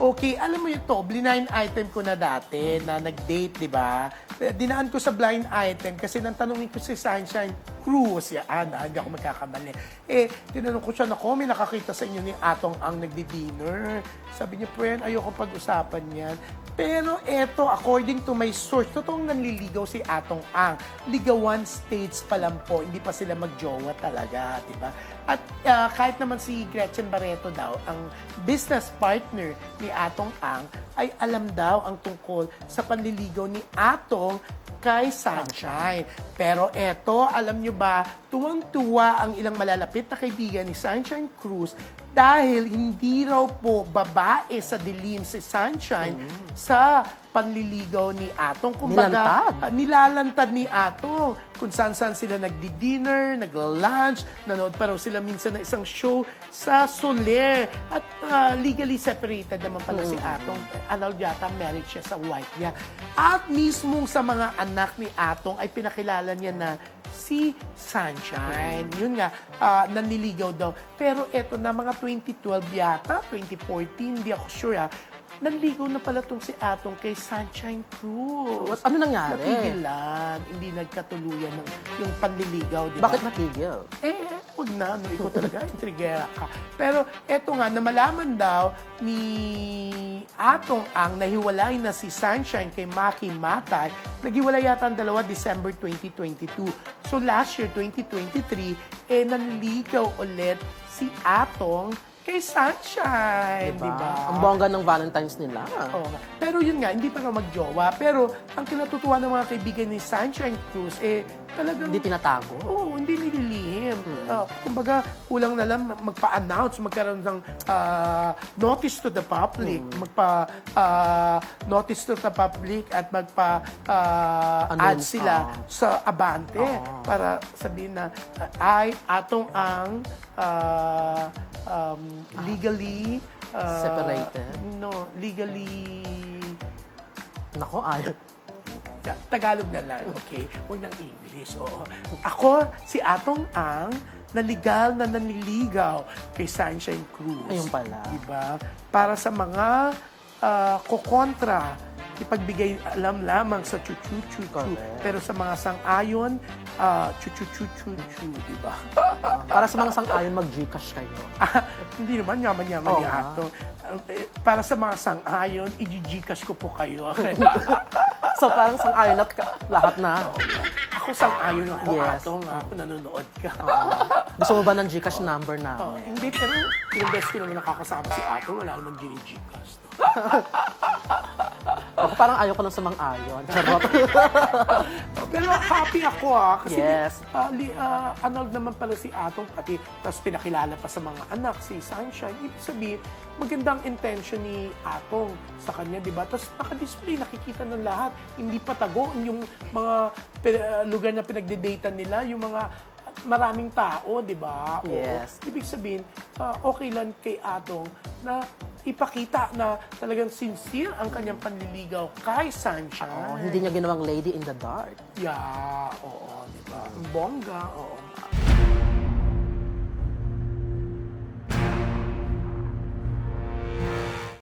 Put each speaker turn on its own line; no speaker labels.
Okay, alam mo ito, blind item ko na dati na nag-date, di ba? Eh, Dinaan ko sa blind item kasi nang tanungin ko si Sunshine Cruz, yan, ah, hindi ako magkakamali. Eh, tinanong ko siya, nako, may nakakita sa inyo ni Atong ang nagdi-dinner. Sabi niya, friend, ayoko pag-usapan yan. Pero eto, according to my source, totoong nanliligaw si Atong Ang. Ligawan states pa lang po, hindi pa sila magjowa talaga, di ba? At ah, kahit naman si Gretchen Barreto daw, ang business partner ni Atong Ang, ay alam daw ang tungkol sa panliligaw ni Atong kay Sunshine. Pero eto, alam nyo ba, tuwang-tuwa ang ilang malalapit na kaibigan ni Sunshine Cruz dahil hindi raw po babae sa dilim si Sunshine sa panliligaw ni Atong.
Nilantad.
ah, nilalantad ni Atong kung saan-saan sila nagdi-dinner, nagla-lunch, nanood pa raw sila minsan ng isang show sa Soler. At ah, legally separated naman pala si Atong. Anal yata married siya sa wife niya. At mismo sa mga anak ni Atong ay pinakilala niya na si Sunshine. Yun nga, ah, nanliligaw daw. Pero eto na, mga 2012 yata, 2014, hindi ako sure ha, nanligaw na pala tong si Atong kay Sunshine Cruz.
What, ano nangyari?
Natigilan, hindi nagkatuluyan ng yung panliligaw, di ba?
Bakit natigil?
Eh, huwag na. No, ikaw talaga, intrigera ka. Pero eto nga, na malaman daw ni Atong ang nahiwalay na si Sunshine kay Maki Matay. Naghiwalay yata ang dalawa December 2022. So last year, 2023, eh nanligaw ulit si Atong kay Sunshine, di ba?
Ang bongga ng Valentine's nila.
Oo. Pero yun nga, hindi pa nga magjowa. Pero ang kinatutuwa ng mga kaibigan ni Sunshine Cruz, eh, talagang...
Hindi tinatago.
Oo, hindi nililihim. Ah, kumbaga, kulang na lang magpa-announce, magkaroon ng ah, notice to the public, magpa ah, notice to the public at magpa ah, add
Announce,
sila
ah.
sa Abante para sabihin na ah, ay atong ang ah, um, legally ah,
Separated?
No, legally
Nako, ayaw.
Ta- Tagalog na lang, okay? Huwag ng English, oo. Ako, si Atong Ang, na legal na naniligaw kay Sunshine Cruz.
Ayun pala.
Diba? Para sa mga ah, kokontra, ipagbigay alam lamang sa chuchu-chuchu.
Correct.
Pero sa mga sang-ayon, uh, chuchu-chuchu-chu, diba?
Para sa mga sang-ayon, mag-Gcash kayo.
Ah, hindi naman yaman-yaman
nga.
Atong. Eh, Para sa mga sang-ayon, i-gcash ko po kayo.
So parang sang-ayon at lahat na.
Ako sang-ayon ako,
Yes.
Atong. Ako nanonood ka.
Gusto mo ba ng Gcash number
Oh,
namin?
hindi, pero yung best ko naman nakakasama si Ato, wala namang gini-gcash.
Ako parang ayaw ko lang sa mang-ayon. Charot.
Pero happy ako ah, kasi
Yes.
ah, li, ah, naman pala si Atong pati, tapos pinakilala pa sa mga anak, si Sunshine. Ibig sabihin, magandang intention ni Atong sa kanya, di ba? Tapos nakadisplay, nakikita ng lahat. Hindi patago yung mga pi- ah, lugar na pinagde-datan nila, yung mga maraming tao, di ba? Oo.
Yes.
Ibig sabihin, ah, okay lang kay Atong na ipakita na talagang sincere ang kanyang panliligaw kay Sunshine.
Oh, hindi niya ginawang lady in the dark.
Yeah, oo, di ba? Bongga, oo.